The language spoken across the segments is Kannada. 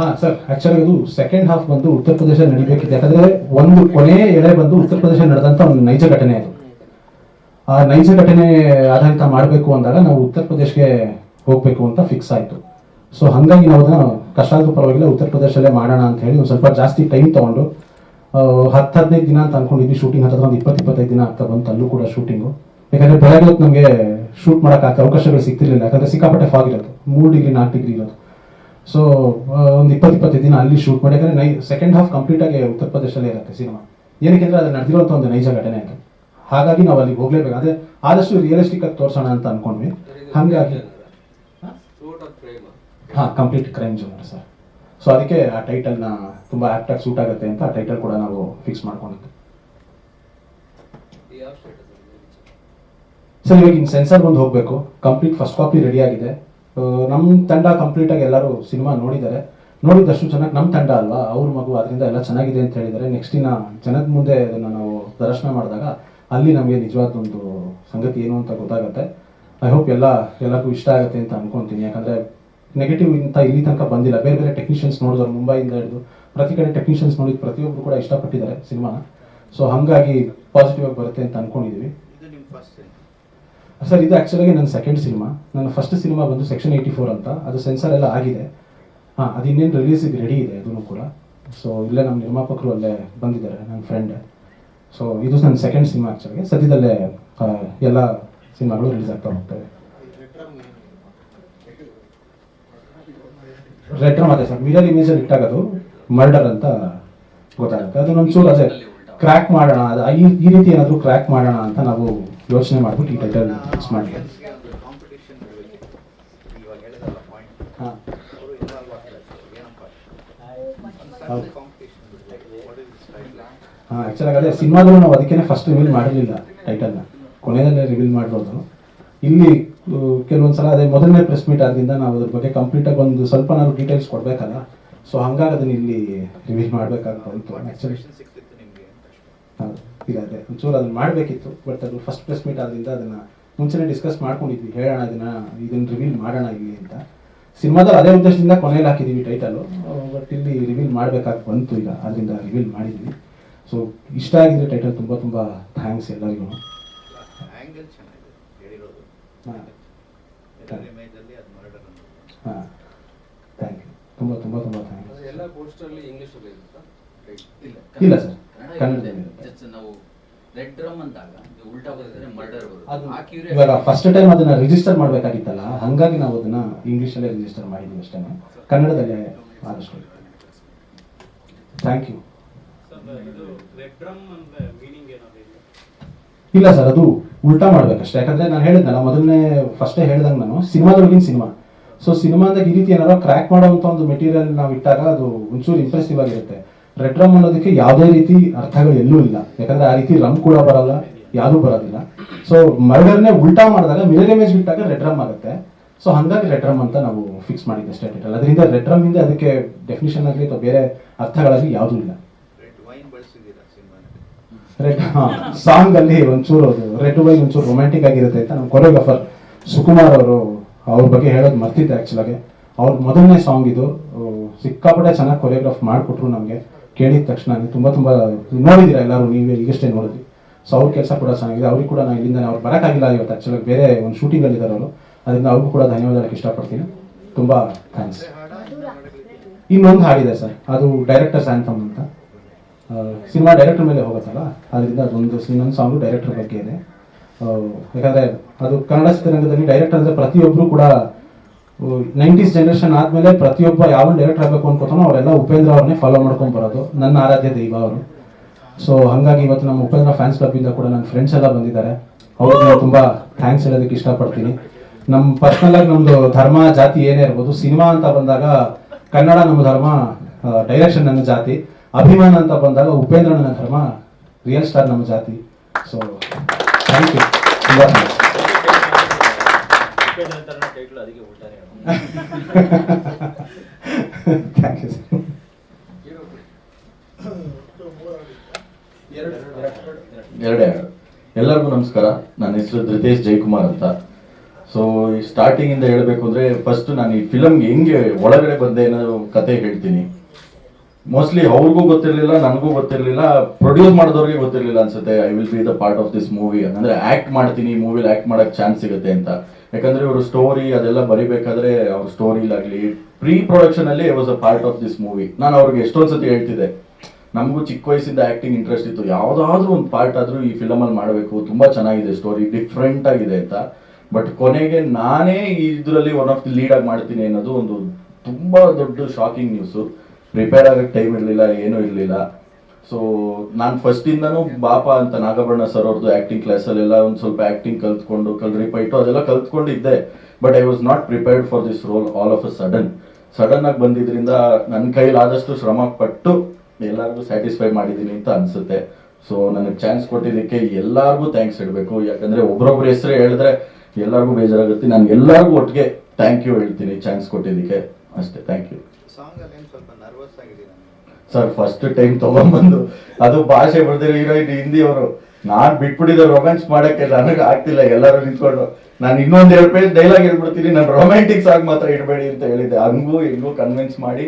ಹಾ, ಸರ್ ಆಕ್ಚುಲಿ ಅದು ಸೆಕೆಂಡ್ ಹಾಫ್ ಬಂದು ಉತ್ತರ ಪ್ರದೇಶ ನಡಿಬೇಕಿದೆ. ಯಾಕಂದ್ರೆ ಒಂದು ಕೊನೆ ಎಳೆ ಬಂದು ಉತ್ತರ ಪ್ರದೇಶ ನಡೆದಂತ ಒಂದು ನೈಜ ಘಟನೆ ಅದು. ಆ ನೈಜ ಘಟನೆ ಆಧಾರಿತ ಮಾಡಬೇಕು ಅಂದಾಗ ನಾವು ಉತ್ತರ ಪ್ರದೇಶಕ್ಕೆ ಹೋಗ್ಬೇಕು ಅಂತ ಫಿಕ್ಸ್ ಆಯ್ತು. ಸೊ ಹಂಗಾಗಿ ನಾವು ಅದನ್ನ ಪರವಾಗಿಲ್ಲ, ಉತ್ತರ ಪ್ರದೇಶದಲ್ಲೇ ಮಾಡೋಣ ಅಂತ ಹೇಳಿ ಒಂದು ಸ್ವಲ್ಪ ಜಾಸ್ತಿ ಟೈಮ್ ತಗೊಂಡು ಹತ್ತು ಹದಿನೈದು ದಿನ ಅಂತ ಅನ್ಕೊಂಡಿದ್ವಿ ಶೂಟಿಂಗ್ ಹತ್ತಿರ ಒಂದು ಇಪ್ಪತ್ತು ಇಪ್ಪತ್ತೈದು ದಿನ ಆಗ್ತಾ ಬಂತು, ಅಲ್ಲೂ ಕೂಡ ಶೂಟಿಂಗು ಯಾಕಂದ್ರೆ ಬೆಳಗ್ಗೆ ನಮಗೆ ಶೂಟ್ ಮಾಡೋಕೆ ಅವಕಾಶಗಳು ಸಿಗ್ತಿರ್ಲಿಲ್ಲ, ಯಾಕಂದ್ರೆ ಸಿಕ್ಕಾಪಟ್ಟೆ ಫಾಗ್ ಇರೋದು ಮೂರು ಡಿಗ್ರಿ ನಾಲ್ಕು ಡಿಗ್ರಿ ಇರೋದು ಸೊ ಒಂದು ಇಪ್ಪತ್ತು ಇಪ್ಪತ್ತೈದು ದಿನ ಅಲ್ಲಿ ಶೂಟ್ ಮಾಡಿ ಯಾಕಂದ್ರೆ ನೈ ಸೆಕೆಂಡ್ ಹಾಫ್ ಕಂಪ್ಲೀಟ್ ಆಗಿ ಉತ್ತರ ಪ್ರದೇಶದಲ್ಲೇ ಇರುತ್ತೆ ಸಿನಿಮಾ ಏನಕ್ಕೆ ಅಂದ್ರೆ ಅದು ನಡೆದಿರುವಂಥ ಒಂದು ನೈಜ ಘಟನೆ ಅಂತ ಹಾಗಾಗಿ ನಾವು ಅಲ್ಲಿಗೆ ಹೋಗ್ಲೇಬೇಕು. ಅದೇ ಆದಷ್ಟು ರಿಯಲಿಸ್ಟಿಕ್ ಆಗಿ ತೋರಿಸೋಣ ಅಂತ ಅನ್ಕೊಂಡ್ವಿ. ಹಾಗಾಗಿ ಹಾ complete crime genre sir. So ಅದಕ್ಕೆ ಆ ಟೈಟಲ್ನ ತುಂಬಾ ಆಗಿ ಸೂಟ್ ಆಗುತ್ತೆ ಅಂತ ಆ ಟೈಟಲ್ ಕೂಡ ನಾವು ಫಿಕ್ಸ್ ಮಾಡ್ಕೊಂಡಿದ್ದು ಸರ್ ಇವಾಗ ಇನ್ನು ಸೆನ್ಸರ್ ಬಂದು ಹೋಗಬೇಕು. ಕಂಪ್ಲೀಟ್ ಫಸ್ಟ್ ಕಾಪಿ ರೆಡಿ ಆಗಿದೆ. ನಮ್ಮ ತಂಡ ಕಂಪ್ಲೀಟ್ ಆಗಿ ಎಲ್ಲರೂ ಸಿನಿಮಾ ನೋಡಿದ್ದಾರೆ. ನೋಡಿದಷ್ಟು ಚೆನ್ನಾಗಿ ನಮ್ಮ ತಂಡ ಅಲ್ವಾ? ಅವ್ರ ಮಗು ಅದರಿಂದ ಎಲ್ಲ ಚೆನ್ನಾಗಿದೆ ಅಂತ ಹೇಳಿದ್ದಾರೆ. ನೆಕ್ಸ್ಟ್ ದಿನ ಜನದ ಮುಂದೆ ಅದನ್ನು ನಾವು ಪ್ರದರ್ಶನ ಮಾಡಿದಾಗ ಅಲ್ಲಿ ನಮಗೆ ನಿಜವಾದ ಒಂದು ಸಂಗತಿ ಏನು ಅಂತ ಗೊತ್ತಾಗುತ್ತೆ. ಐ ಹೋಪ್ ಎಲ್ಲ, ಎಲ್ಲರಿಗೂ ಇಷ್ಟ ಆಗುತ್ತೆ ಅಂತ ಅನ್ಕೊಂತೀನಿ. ಯಾಕಂದರೆ ನೆಗೆಟಿವ್ ಇಂತ ಇಲ್ಲಿ ತನಕ ಬಂದಿಲ್ಲ. ಬೇರೆ ಬೇರೆ ಟೆಕ್ನಿಷಿಯನ್ಸ್ ನೋಡಿದವ್ರು ಮುಂಬೈಯಿಂದ ಹಿಡಿದು ಪ್ರತಿ ಕಡೆ ಟೆಕ್ನಿಷಿಯನ್ಸ್ ನೋಡಿದ ಪ್ರತಿಯೊಬ್ಬರು ಕೂಡ ಇಷ್ಟಪಟ್ಟಿದ್ದಾರೆ ಸಿನಿಮಾನ. ಸೊ ಹಾಗಾಗಿ ಪಾಸಿಟಿವ್ ಆಗಿ ಬರುತ್ತೆ ಅಂತ ಅನ್ಕೊಂಡಿದ್ದೀವಿ ಸರ್, ಇದು ಆಕ್ಚುಲಾಗಿ ನನ್ನ ಸೆಕೆಂಡ್ ಸಿನಿಮಾ ನನ್ನ ಫಸ್ಟ್ ಸಿನಿಮಾ ಬಂದು ಸೆಕ್ಷನ್ ಏಯ್ಟಿ ಫೋರ್ ಅಂತ. ಅದು ಸೆನ್ಸರ್ ಎಲ್ಲ ಆಗಿದೆ. ಹಾಂ, ಅದು ಇನ್ನೇನು ರಿಲೀಸಿಗೆ ರೆಡಿ ಇದೆ ಅದೂ ಕೂಡ. ಸೊ ಇಲ್ಲೇ ನಮ್ಮ ನಿರ್ಮಾಪಕರು ಅಲ್ಲೇ ಬಂದಿದ್ದಾರೆ, ನನ್ನ ಫ್ರೆಂಡ್ ಸೊ ಇದು ನನ್ನ ಸೆಕೆಂಡ್ ಸಿನಿಮಾ ಆ್ಯಕ್ಚುಲಾಗಿ ಸದ್ಯದಲ್ಲೇ ಎಲ್ಲ ಸಿನಿಮಾಗಳು ರಿಲೀಸ್ ಆಗ್ತಾ ಹೋಗ್ತವೆ. ರೆಟ್ರ ಮತ್ತೆ ಸರ್. ಮಿರರ್ ಇಮೇಜಲ್ಲಿ ಇಟ್ಟಾಗದು ಮರ್ಡರ್ ಅಂತ ಗೊತ್ತಾಗುತ್ತೆ. ಅದು ನಮ್ಮ ಚೂರು ಅದೇ ಕ್ರ್ಯಾಕ್ ಮಾಡೋಣ, ಅದು ಈ ರೀತಿ ಏನಾದರೂ ಕ್ರ್ಯಾಕ್ ಮಾಡೋಣ ಅಂತ ನಾವು ಯೋಚನೆ ಮಾಡ್ಬಿಟ್ಟು ಈ ಟೈಟಲ್ ಫಿಕ್ಸ್ ಮಾಡಿ ಹಾಂ. ಆ್ಯಕ್ಚುಲಾಗಿ ಅದೇ ಸಿನಿಮಾದಲ್ಲೂ ನಾವು ಅದಕ್ಕೇ ಫಸ್ಟ್ ರಿವೀಲ್ ಮಾಡಿರಲಿಲ್ಲ ಟೈಟಲ್ನ ಕೊನೆಯಲ್ಲೇ ರಿವೀಲ್ ಮಾಡಿರೋದು ಇಲ್ಲಿ ಕೆಲವೊಂದ್ಸಲ ಕೆಲವೊಂದು ಸಲ ಅದೇ ಮೊದಲನೇ ಪ್ರೆಸ್ ಮೀಟ್ ಆದ್ರಿಂದ ನಾವು ಅದ್ರ ಬಗ್ಗೆ ಕಂಪ್ಲೀಟಾಗಿ ಒಂದು ಸ್ವಲ್ಪ ನಾವು ಡೀಟೇಲ್ಸ್ ಕೊಡಬೇಕಲ್ಲ. ಸೊ ಹಂಗಾಗಿ ಅದನ್ನ ಇಲ್ಲಿ ರಿವೀಲ್ ಮಾಡಬೇಕಾಗ್ತಾ ಉಂಟು. ಆ್ಯಕ್ಚುಲಿ ಹೌದು. ಅದೇ. ಒಂಚೂರು ಅದನ್ನ ಮಾಡಬೇಕಿತ್ತು ಬಟ್ ಅದು ಫಸ್ಟ್ ಪ್ರೆಸ್ ಮೀಟ್ ಆದ್ರಿಂದ ಅದನ್ನ ಮುಂಚೆನೇ ಡಿಸ್ಕಸ್ ಮಾಡ್ಕೊಂಡಿದ್ವಿ. ಹೇಳೋಣ ಇದನ್ನ ಇದನ್ನ ರಿವೀಲ್ ಮಾಡೋಣ ಇಲ್ಲಿ ಅಂತ. ಸಿನಿಮಾದಲ್ಲಿ ಅದೇ ಉದ್ದೇಶದಿಂದ ಕೊನೆಯಲ್ಲಿ ಹಾಕಿದೀವಿ ಟೈಟಲು ಬಟ್ ಇಲ್ಲಿ ರಿವೀಲ್ ಮಾಡಬೇಕಾಗಿ ಬಂತು ಈಗ ಅದರಿಂದ ರಿವೀಲ್ ಮಾಡಿದ್ವಿ. ಸೊ ಇಷ್ಟ ಆಗಿದ್ರೆ ಟೈಟಲ್ ತುಂಬ ತುಂಬ ಥ್ಯಾಂಕ್ಸ್ ಎಲ್ಲರಿಗೂ. ಆಂಗಲ್ ಚೆನ್ನಾಗಿದೆ. ಹೇಳಿರೋದು. ಹಾಂ. ಥ್ಯಾಂಕ್ ಯು ತುಂಬ ತುಂಬ ತುಂಬ ಥ್ಯಾಂಕ್ಸ್ ಎಲ್ಲ ಪೋಸ್ಟರ್ ಅಲ್ಲಿ ಇಂಗ್ಲಿಷ್ ಅಲ್ಲಿ ಇರುತ್ತಾ? ಇಲ್ಲ ಸರ್. ಕನ್ನಡ. ನಾವು ರೆಡ್ ಡ್ರಮ್ ಅಂದಾಗ ಇದು ಉಲ್ಟಾ ಬರೆದ್ರೆ ಮರ್ಡರ್ ಬರುತ್ತೆ. ಆ curiosity- ಇವಾಗ ಫಸ್ಟ್ ಟೈಮ್ ಅದನ್ನ ರಿಜಿಸ್ಟರ್ ಮಾಡಬೇಕಾಗಿತ್ತಲ್ಲ ಹಾಗಾಗಿ ನಾವು ಅದನ್ನ ಇಂಗ್ಲೀಷಲ್ಲೇ ರಿಜಿಸ್ಟರ್ ಮಾಡಿದ್ವಿ ಅಷ್ಟೇ ಕನ್ನಡದಲ್ಲೇ ಆದಷ್ಟು. ಥ್ಯಾಂಕ್ ಯು ಇದು ರೆಡ್ ಅಂದ್ರೆ ಮೀನಿಂಗ್ ಏನಾದ್ರು ಇದೆ? ಇಲ್ಲ ಸರ್ ಅದು ಉಲ್ಟಾ ಮಾಡ್ಬೇಕಷ್ಟೇ. ಯಾಕಂದ್ರೆ ನಾನು ಹೇಳಿದ್ನಲ್ಲ ಮೊದಲನೇ ಫಸ್ಟೇ ಹೇಳ್ದಂಗೆ ನಾನು ಸಿನಿಮಾದೊಳಗಿನ ಸಿನಿಮಾ. ಸೊ ಸಿನಿಮಾದಾಗ ಈ ರೀತಿ ಏನಾರೋ ಕ್ರ್ಯಾಕ್ ಮಾಡೋವಂಥ ಒಂದು ಮೆಟೀರಿಯಲ್ ನಾವು ಇಟ್ಟಾಗ ಅದು ಒಂಚೂರು ಇಂಪ್ರೆಸಿವ್ ಆಗಿರುತ್ತೆ. ರೆಡ್ ರಮ್ ಅನ್ನೋದಕ್ಕೆ ಯಾವುದೇ ರೀತಿ ಅರ್ಥಗಳು ಎಲ್ಲೂ ಇಲ್ಲ. ಯಾಕಂದ್ರೆ ಆ ರೀತಿ ರಮ್ ಕೂಡ ಬರಲ್ಲ ಯಾವುದೂ ಬರೋದಿಲ್ಲ. ಸೊ ಮರ್ಡರ್ನೇ ಉಲ್ಟಾ ಮಾಡಿದಾಗ ಮಿರರ್ ಇಮೇಜ್ ಬಿಟ್ಟಾಗ ರೆಡ್ ರಮ್ ಆಗುತ್ತೆ. ಸೊ ಹಂಗಾಗಿ ರೆಡ್ ರಮ್ ಅಂತ ನಾವು ಫಿಕ್ಸ್ ಮಾಡಿದ್ದೆ ಸ್ಟೇಟ್ ಟೈಟಲ್ ಅದರಿಂದ ರೆಡ್ ರಮ್ ಹಿಂದೆ ಅದಕ್ಕೆ ಡೆಫಿನಿಷನ್ ಆಗಲಿ ಅಥವಾ ಬೇರೆ ಅರ್ಥಗಳಾಗಲಿ ಯಾವುದೂ ಇಲ್ಲ. ರೆಡ್ ಸಾಂಗ್ ಅಲ್ಲಿ ಒಂಚೂರು ಅದು ರೆಡ್ ವೈನ್ ಒಂಚೂರು ರೊಮ್ಯಾಂಟಿಕ್ ಆಗಿರುತ್ತೆ ಅಂತ ನಮ್ಮ ಕೊರಿಯೋಗ್ರಾಫರ್ ಸುಕುಮಾರ್ ಅವರು ಅವ್ರ ಬಗ್ಗೆ ಹೇಳೋದು ಮರ್ತಿದ್ದೆ ಆ್ಯಕ್ಚುಲಾಗೆ ಅವ್ರ ಮೊದಲನೇ ಸಾಂಗ್ ಇದು. ಸಿಕ್ಕಾಪಟ್ಟೆ ಚೆನ್ನಾಗಿ ಕೊರಿಯೋಗ್ರಾಫ್ ಮಾಡಿಕೊಟ್ರು ನಮಗೆ. ಕೇಳಿದ ತಕ್ಷಣ ತುಂಬ ತುಂಬ ನೋಡಿದ್ದೀರಾ ಎಲ್ಲರೂ, ನೀವೇ ಈಗಷ್ಟೇ ನೋಡಿದ್ವಿ ಸೊ ಅವ್ರ ಕೆಲಸ ಕೂಡ ಚೆನ್ನಾಗಿದೆ. ಅವ್ರಿಗೆ ಕೂಡ ನಾನು ಇಲ್ಲಿಂದ ಅವ್ರು ಬರೋಕ್ಕಾಗಿಲ್ಲ ಇವತ್ತು ಆ್ಯಕ್ಚುಲಿ ಬೇರೆ ಒಂದು ಶೂಟಿಂಗಲ್ಲಿ ಇದ್ದಾರೆ ಅವರು. ಅದರಿಂದ ಅವ್ರಿಗೂ ಕೂಡ ಧನ್ಯವಾದ ಹೇಳಕ್ಕೆ ಇಷ್ಟಪಡ್ತೀನಿ. ತುಂಬ ಥ್ಯಾಂಕ್ಸ್ ಇನ್ನೊಂದು ಹಾಡಿದೆ ಸರ್. ಅದು ಡೈರೆಕ್ಟರ್ ಸ್ಯಾಂಥಮ್ ಅಂತ. ಸಿನಿಮಾ ಡೈರೆಕ್ಟರ್ ಮೇಲೆ ಹೋಗುತ್ತಲ್ಲ? ಅದರಿಂದ ಅದೊಂದು ಇನ್ನೊಂದು ಸಾಂಗು ಡೈರೆಕ್ಟರ್ ಬಗ್ಗೆ ಇದೆ. ಯಾಕಂದ್ರೆ ಅದು ಕನ್ನಡ ಚಿತ್ರರಂಗದಲ್ಲಿ ಡೈರೆಕ್ಟರ್ ಅಂದರೆ ಪ್ರತಿಯೊಬ್ಬರು ಕೂಡ ನೈಂಟೀಸ್ ಜನರೇಷನ್ ಆದ್ಮೇಲೆ ಪ್ರತಿಯೊಬ್ಬ ಯಾವ ಡೈರೆಕ್ಟರ್ ಆಗಬೇಕು ಅನ್ಕೋತಾನೋ ಅವರೆಲ್ಲ ಉಪೇಂದ್ರ ಅವ್ರನ್ನೇ ಫಾಲೋ ಮಾಡ್ಕೊಂಡು ಬರೋದು. ನನ್ನ ಆರಾಧ್ಯ ದೈವ ಅವರು. ಸೊ ಹಂಗಾಗಿ ಇವತ್ತು ನಮ್ಮ ಉಪೇಂದ್ರ ಫ್ಯಾನ್ಸ್ ಕ್ಲಬ್ ಇಂದ ಕೂಡ ನನ್ನ ಫ್ರೆಂಡ್ಸ್ ಎಲ್ಲ ಬಂದಿದ್ದಾರೆ. ಅವ್ರಿಗೆ ನಾನು ತುಂಬಾ ಥ್ಯಾಂಕ್ಸ್ ಹೇಳೋದಕ್ಕೆ ಇಷ್ಟಪಡ್ತೀನಿ. ನಮ್ಮ ಪರ್ಸನಲ್ ಆಗಿ ನಮ್ದು ಧರ್ಮ, ಜಾತಿ ಏನೇ ಇರ್ಬೋದು, ಸಿನಿಮಾ ಅಂತ ಬಂದಾಗ ಕನ್ನಡ ನಮ್ಮ ಧರ್ಮ ಡೈರೆಕ್ಷನ್ ನನ್ನ ಜಾತಿ. ಅಭಿಮಾನ ಅಂತ ಬಂದಾಗ ಉಪೇಂದ್ರ ನನ್ನ ಧರ್ಮ ರಿಯಲ್ ಸ್ಟಾರ್ ನಮ್ಮ ಜಾತಿ. ಸೊ ಥ್ಯಾಂಕ್ ಯು ತುಂಬ ಟೈಟ್ಲ್ ಅದಕ್ಕೆ ಉಲ್ಟಾನೆ ಥ್ಯಾಂಕ್ ಯು ಎರಡು ಎಲ್ಲರಿಗೂ ನಮಸ್ಕಾರ. ನನ್ನ ಹೆಸರು ಧೃತೇಶ್ ಜಯಕುಮಾರ್ ಅಂತ. ಸೊ ಈ ಸ್ಟಾರ್ಟಿಂಗ್ ಇಂದ ಹೇಳ್ಬೇಕು ಅಂದ್ರೆ ಫಸ್ಟ್ ನಾನು ಈ ಫಿಲಮ್ಗೆ ಹೆಂಗೆ ಒಳಗಡೆ ಬಂದೆ ಅನ್ನೋ ಕತೆ ಹೇಳ್ತೀನಿ. ಮೋಸ್ಟ್ಲಿ ಅವ್ರಿಗೂ ಗೊತ್ತಿರಲಿಲ್ಲ, ನನಗೂ ಗೊತ್ತಿರಲಿಲ್ಲ ಪ್ರೊಡ್ಯೂಸ್ ಮಾಡಿದವ್ರಿಗೆ ಗೊತ್ತಿರಲಿಲ್ಲ ಅನ್ಸುತ್ತೆ. I will be the part of this movie ಅಂದ್ರೆ ಆಕ್ಟ್ ಮಾಡ್ತೀನಿ ಮೂವಿಲಿ ಆಕ್ಟ್ ಮಾಡಕ್ ಚಾನ್ಸ್ ಸಿಗುತ್ತೆ ಅಂತ. ಯಾಕಂದ್ರೆ ಇವರು ಸ್ಟೋರಿ ಅದೆಲ್ಲ ಬರಿಬೇಕಾದ್ರೆ ಅವ್ರ ಸ್ಟೋರಿಲಾಗ್ಲಿ ಪ್ರೀ ಪ್ರೊಡಕ್ಷನ್ ಅಲ್ಲಿ was a part of this movie ನಾನು ಅವ್ರಿಗೆ ಎಷ್ಟೊಂದ್ಸತಿ ಹೇಳ್ತಿದ್ದೆ, ನಮಗೂ ಚಿಕ್ಕ ವಯಸ್ಸಿಂದ ಆಕ್ಟಿಂಗ್ ಇಂಟ್ರೆಸ್ಟ್ ಇತ್ತು. ಯಾವ್ದಾದ್ರು ಒಂದು ಪಾರ್ಟ್ ಆದ್ರೂ ಈ ಫಿಲಮ್ ಅಲ್ಲಿ ಮಾಡಬೇಕು. ತುಂಬಾ ಚೆನ್ನಾಗಿದೆ ಸ್ಟೋರಿ ಡಿಫ್ರೆಂಟ್ ಆಗಿದೆ ಅಂತ. ಬಟ್ ಕೊನೆಗೆ ನಾನೇ ಇದರಲ್ಲಿ ಒನ್ ಆಫ್ ದಿ ಲೀಡ್ ಆಗಿ ಮಾಡ್ತೀನಿ ಅನ್ನೋದು ಒಂದು ತುಂಬಾ ದೊಡ್ಡ ಶಾಕಿಂಗ್ ನ್ಯೂಸು ಪ್ರಿಪೇರ್ ಆಗಕ್ಕೆ ಟೈಮ್ ಇರಲಿಲ್ಲ, ಏನೂ ಇರಲಿಲ್ಲ. ಸೊ ನಾನು ಫಸ್ಟಿಂದನೂ ಬಾಪ ಅಂತ ನಾಗಭರಣ ಸರ್ ಅವ್ರದ್ದು ಆ್ಯಕ್ಟಿಂಗ್ ಕ್ಲಾಸಲ್ಲೆಲ್ಲ ಒಂದು ಸ್ವಲ್ಪ ಆ್ಯಕ್ಟಿಂಗ್ ಕಲ್ತ್ಕೊಂಡು, ಕಲ್ರಿ ಪೈಟು ಅದೆಲ್ಲ ಕಲ್ತ್ಕೊಂಡಿದ್ದೆ. But I was not prepared for this role all of a sudden sudden ಆಗಿ ಬಂದಿದ್ರಿಂದ ನನ್ನ ಕೈಲಾದಷ್ಟು ಶ್ರಮ ಪಟ್ಟು ಎಲ್ಲರಿಗೂ ಸ್ಯಾಟಿಸ್ಫೈ ಮಾಡಿದ್ದೀನಿ ಅಂತ ಅನ್ಸುತ್ತೆ. ಸೊ ನನಗೆ ಚಾನ್ಸ್ ಕೊಟ್ಟಿದ್ದಕ್ಕೆ ಎಲ್ಲರಿಗೂ ಥ್ಯಾಂಕ್ಸ್ ಹೇಳಬೇಕು. ಯಾಕಂದ್ರೆ ಒಬ್ರೊಬ್ರ ಹೆಸರು ಹೇಳಿದ್ರೆ ಎಲ್ಲರಿಗೂ ಬೇಜಾರಾಗುತ್ತೆ. ನಾನು ಎಲ್ಲರಿಗೂ ಒಟ್ಟಿಗೆ ಥ್ಯಾಂಕ್ ಯು ಹೇಳ್ತೀನಿ ಚಾನ್ಸ್ ಕೊಟ್ಟಿದ್ದಕ್ಕೆ. ಅಷ್ಟೇ ಥ್ಯಾಂಕ್ ಯು ಸಾಂಗ್ ಅಲ್ಲಿ ಸ್ವಲ್ಪ ನರ್ವಸ್ ಆಗಿದ್ದೀರಾ? ನೀವು? ಸರ್ ಫಸ್ಟ್ ಟೈಮ್ ತಗೊಂಡ್ಬಂದು ಅದು ಭಾಷೆ ಬರ್ದಿರೋ ಹೀರೋಯಿನ್ ಹಿಂದಿ ಅವರು ನಾನ್ ಬಿಟ್ಬಿಟ್ಟಿದ್ದೆ ರೊಮ್ಯಾನ್ಸ್ ಮಾಡಕ್ಕೆ ನನಗೆ ಆಗ್ತಿಲ್ಲ, ಎಲ್ಲರೂ ನಿಂತ್ಕೊಂಡು. ನಾನು ಇನ್ನೊಂದ್ ಎರಡು ಪೇಜ್ ಡೈಲಾಗ್ ಹೇಳ್ಬಿಡ್ತೀನಿ, ನಾನು ರೊಮ್ಯಾಂಟಿಕ್ ಆಗಿ ಮಾತ್ರ ಇಡಬೇಡಿ ಅಂತ ಹೇಳಿದ್ದೆ. ಹಂಗೂ ಹೆಂಗೂ ಕನ್ವಿನ್ಸ್ ಮಾಡಿ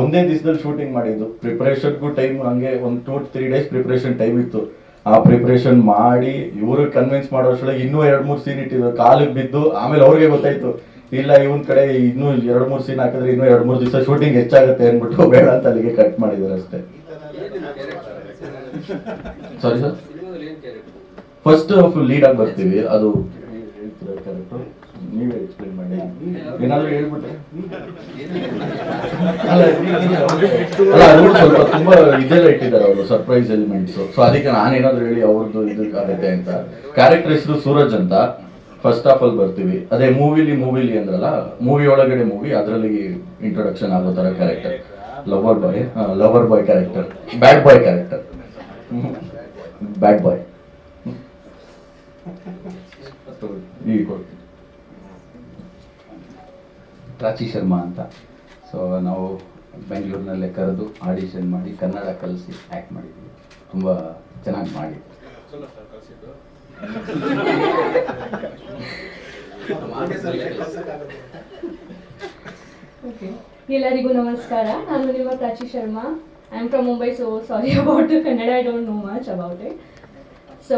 ಒಂದೇ ದಿವಸದಲ್ಲಿ ಶೂಟಿಂಗ್ ಮಾಡಿದ್ದು. ಪ್ರಿಪರೇಷನ್ಗೂ ಟೈಮ್ ಹಂಗೆ ಒಂದು two three days preparation time ಇತ್ತು. ಆ ಪ್ರಿಪರೇಷನ್ ಮಾಡಿ ಇವರು ಕನ್ವಿನ್ಸ್ ಮಾಡೋಷ್ಟೊಳಗೆ ಇನ್ನೂ ಎರಡು ಮೂರು ಸೀನ್ ಇಟ್ಟಿದ್ರು. ಕಾಲಿಗೆ ಬಿದ್ದು ಆಮೇಲೆ ಅವ್ರಿಗೆ ಗೊತ್ತಾಯ್ತು. ಇಲ್ಲ, ಇವನ್ ಕಡೆ ಇನ್ನೂ ಎರಡ್ ಮೂರು ಸೀನ್ ಹಾಕಿದ್ರೆ ಇನ್ನೂ ಎರಡ್ ಮೂರು ದಿವಸ ಶೂಟಿಂಗ್ ಹೆಚ್ಚಾಗುತ್ತೆ ಅಂದ್ಬಿಟ್ಟು ಬೇಡ ಅಂತ ಅಲ್ಲಿಗೆ ಕಟ್ ಮಾಡಿದಾರೆ ಅಷ್ಟೇ. ಸಾರಿ ಸರ್ ಫಸ್ಟ್ ಲೀಡ್ ಆಗಿ ಬರ್ತೀವಿ. ಅದು ನೀವೇ ಎಕ್ಸ್ಪ್ಲೇನ್ ಮಾಡಿ. ಏನಾದ್ರೂ ತುಂಬಾ ಇದೆಲ್ಲ ಇಟ್ಟಿದ್ದಾರೆ ಅವರು ಸರ್ಪ್ರೈಸ್ ಎಲಿಮೆಂಟ್ಸ್ ಸೊ ಅದಕ್ಕೆ ನಾನೇನಾದ್ರೂ ಹೇಳಿ ಅವ್ರದ್ದು ಇದು ಆಗುತ್ತೆ ಅಂತ. ಕ್ಯಾರೆಕ್ಟರ್ ಹೆಸರು ಸೂರಜ್ ಅಂತ. ಫಸ್ಟ್ ಹಾಫ್ ಅಲ್ಲಿ ಬರ್ತೀವಿ. ಅದೇ ಮೂವಿಲಿ ಮೂವಿಲಿ ಅಂದ್ರಲ್ಲ ಮೂವಿ ಒಳಗಡೆ ಮೂವಿ ಅದರಲ್ಲಿ ಇಂಟ್ರೊಡಕ್ಷನ್ ಆಗೋ ತರ character lover boy lover boy character bad boy character bad boy ಈಗ ಪ್ರಾಚಿ ಶರ್ಮಾ ಅಂತ. ಸೊ ನಾವು ಬೆಂಗಳೂರಿನಲ್ಲೇ ಕರೆದು ಆಡಿಷನ್ ಮಾಡಿ ಕನ್ನಡ ಕಲಿಸಿ ಆ್ಯಕ್ಟ್ ಮಾಡಿದ್ವಿ. ತುಂಬ ಚೆನ್ನಾಗಿ ಮಾಡಿ ಸುಳ್ಳ ಸರ್ ಕಳ್ಸಿದ್ದು ಓಕೆ ಎಲ್ಲರಿಗೂ ನಮಸ್ಕಾರ ನಾನು ನಿಮ್ಮ Prachi Sharma I am from Mumbai so sorry about Kannada I don't know much about it so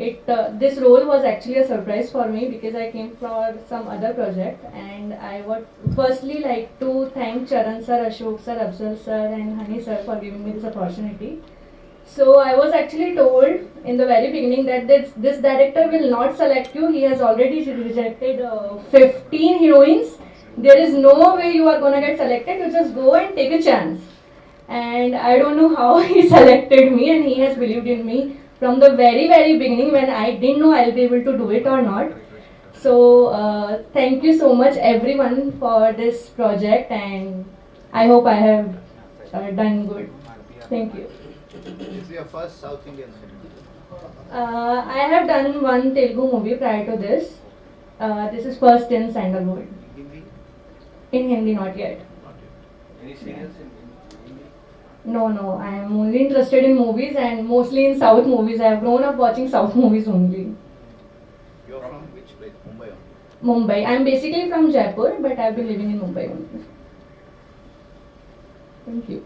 it this role was actually a surprise for me because I came for some other project and I would firstly like to thank Charan sir Ashok sir Afzal sir and Honey sir for giving me this opportunity So I was actually told in the very beginning that this, this director will not select you. He has already rejected uh, 15 heroines. There is no way you are gonna get selected. You just go and take a chance. And I don't know how he selected me, and he has believed in me from the very very beginning when I didn't know I'll be able to do it or not. So uh, thank you so much everyone for this project, and I hope I have uh, done good. Thank you. Is your first South Indian film? Uh, I have done one Telugu movie prior to this. Uh, this is first in Sandalwood. Hindi? In Hindi, not yet. Not yet. Any serials yeah. in Hindi? No, no. I am only interested in movies and mostly in South movies. I have grown up watching South movies only. You're from which place? Mumbai. Mumbai. I'm basically from Jaipur, but I've been living in Mumbai only. Thank you.